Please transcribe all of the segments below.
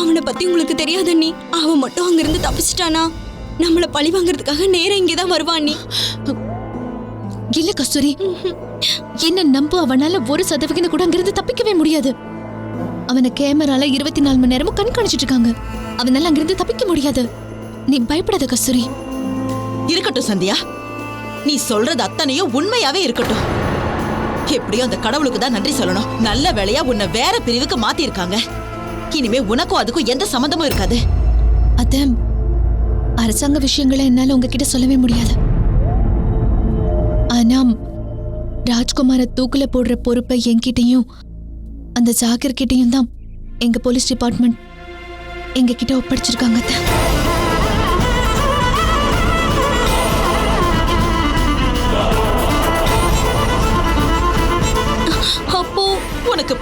அவனை பத்தி உங்களுக்கு தெரியாத நீ அவன் மட்டும் அங்கிருந்து தப்பிச்சிட்டானா? நம்மள பழி வாங்குறதுக்காக நேரம் இங்கே தான் வருவான் நீ இல்ல கஸ்தூரி. என்ன நம்ப அவனால ஒரு சதவிகிதம் கூட அங்கிருந்து தப்பிக்கவே முடியாது. அவனை கேமரால இருபத்தி நாலு மணி நேரமும் கண்காணிச்சிட்டு இருக்காங்க. அவனால அங்கிருந்து தப்பிக்க முடியாது. நீ பயப்படாத கஸ்தூரி. இருக்கட்டும் சந்தியா. நீ சொல்றது அத்தனையும் உண்மையாவே இருக்கட்டும். எப்படியோ அந்த கடவுளுக்கு தான் நன்றி சொல்லணும். நல்ல வேளையா உன்னை வேற பிரிவுக்கு மாத்தி இருக்காங்க இனிமே உனக்கும் அதுக்கும் எந்த சம்மந்தமும் இருக்காது அத்தம் அரசாங்க விஷயங்களை என்னால உங்ககிட்ட சொல்லவே முடியாது ஆனா ராஜ்குமார தூக்குல போடுற பொறுப்பை என்கிட்டயும் அந்த ஜாகிர் கிட்டையும் தான் எங்க போலீஸ் டிபார்ட்மெண்ட் எங்க கிட்ட ஒப்படைச்சிருக்காங்க அத்தை.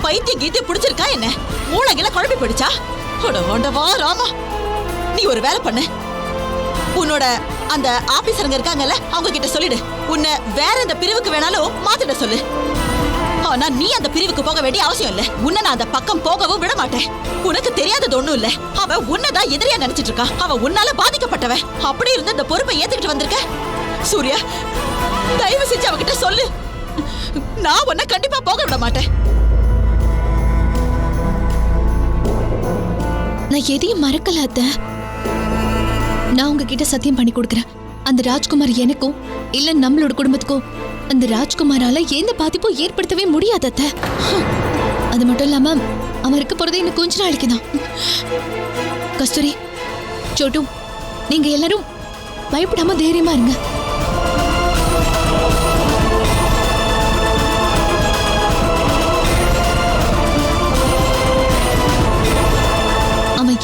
பைத்திய பைத்தியம் கீத்திய பிடிச்சிருக்கா என்ன? மூளைகளை குழம்பி பிடிச்சா அட ராமா. நீ ஒரு வேலை பண்ணு. உன்னோட அந்த ஆபீசருங்க இருக்காங்கல்ல அவங்க கிட்ட சொல்லிடு. உன்னை வேற எந்த பிரிவுக்கு வேணாலும் மாத்திட சொல்லு. ஆனா நீ அந்த பிரிவுக்கு போக வேண்டிய அவசியம் இல்ல. உன்னை நான் அந்த பக்கம் போகவும் விட மாட்டேன். உனக்கு தெரியாதது ஒண்ணும் இல்ல. அவ உன்னதான் எதிரியா நினைச்சிட்டு இருக்கா. அவ உன்னால பாதிக்கப்பட்டவ அப்படி இருந்து அந்த பொறுப்பை ஏத்துக்கிட்டு வந்திருக்க? சூர்யா தயவு செஞ்சு அவகிட்ட சொல்லு. நான் உன்னை கண்டிப்பா போக விட மாட்டேன். நான் எதையும் மறக்கல அத்த. நான் உங்ககிட்ட சத்தியம் பண்ணி கொடுக்குறேன். அந்த ராஜ்குமார் எனக்கும் இல்ல நம்மளோட குடும்பத்துக்கும் அந்த ராஜ்குமாரால எந்த பாதிப்பும் ஏற்படுத்தவே முடியாது அத்த. அது மட்டும் இல்லாம அவன் இருக்க போறதே இன்னும் கொஞ்ச நாளைக்கு தான். கஸ்தூரி சோட்டு நீங்க எல்லாரும் பயப்படாம தைரியமா இருங்க.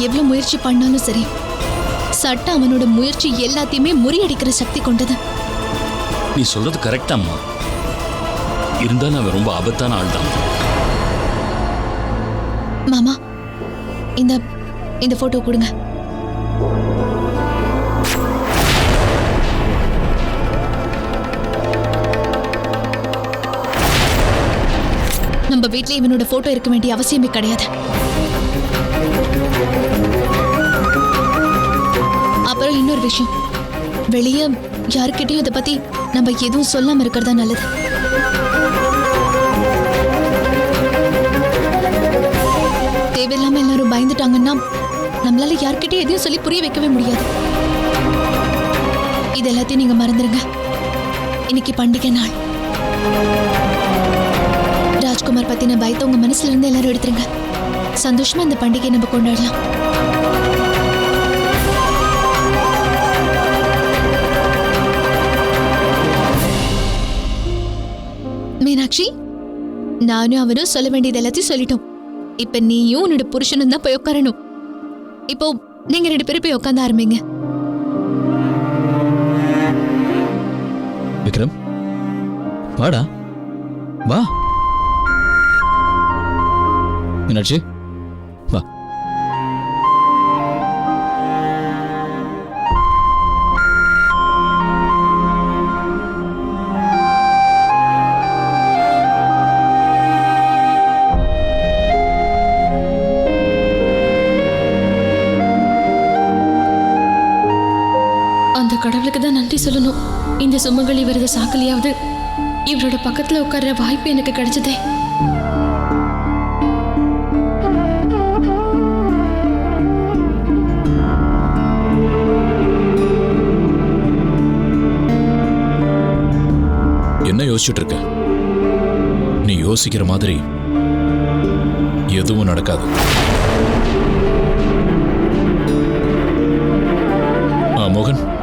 எவ்வளவு முயற்சி பண்ணாலும் சரி சட்டம் அவனோட முயற்சி எல்லாத்தையுமே முறியடிக்கிற சக்தி கொண்டது. நீ சொல்றது கரெக்டாம்மா இருந்தாலும் அவன் ரொம்ப ஆபத்தான ஆள் தான் மாமா இந்த இந்த போட்டோ கொடுங்க. நம்ம வீட்ல இவனோட போட்டோ இருக்க வேண்டிய அவசியமே கிடையாது. அப்புறம் இன்னொரு விஷயம். வெளியே யாருக்கிட்டையும் இதை பத்தி நம்ம எதுவும் சொல்லாம இருக்கிறதா நல்லது. தேவையில்லாம எல்லாரும் பயந்துட்டாங்கன்னா நம்மளால யார்கிட்டயும் எதையும் சொல்லி புரிய வைக்கவே முடியாது. இது எல்லாத்தையும் நீங்க மறந்துருங்க. இன்னைக்கு பண்டிகை நாள். ராஜ்குமார் பத்தின பயத்தை உங்க மனசுல இருந்து எல்லாரும் எடுத்துருங்க. சந்தோஷமா இந்த பண்டிகையை நம்ம கொண்டாடலாம். மீனாட்சி நானும் அவனும் சொல்ல வேண்டியது எல்லாத்தையும் சொல்லிட்டோம். இப்ப நீயும் உன்னோட புருஷனும் தான் போய் உட்காரணும் இப்போ நீங்க ரெண்டு பேரும் போய் உட்காந்து ஆரம்பிங்க. விக்ரம் வாடா. வா. மீனாட்சி அந்த கடவுளுக்கு தான் நன்றி சொல்லணும். இந்த சுமங்கலி விரத சாக்கலையாவது இவரோட பக்கத்துல உட்கார்ற வாய்ப்பு எனக்கு கிடைச்சதே. என்ன யோசிச்சுட்டு இருக்க? நீ யோசிக்கிற மாதிரி எதுவும் நடக்காது.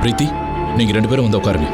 பிரீத்தி நீங்க ரெண்டு பேரும் வந்து உட்காருங்க.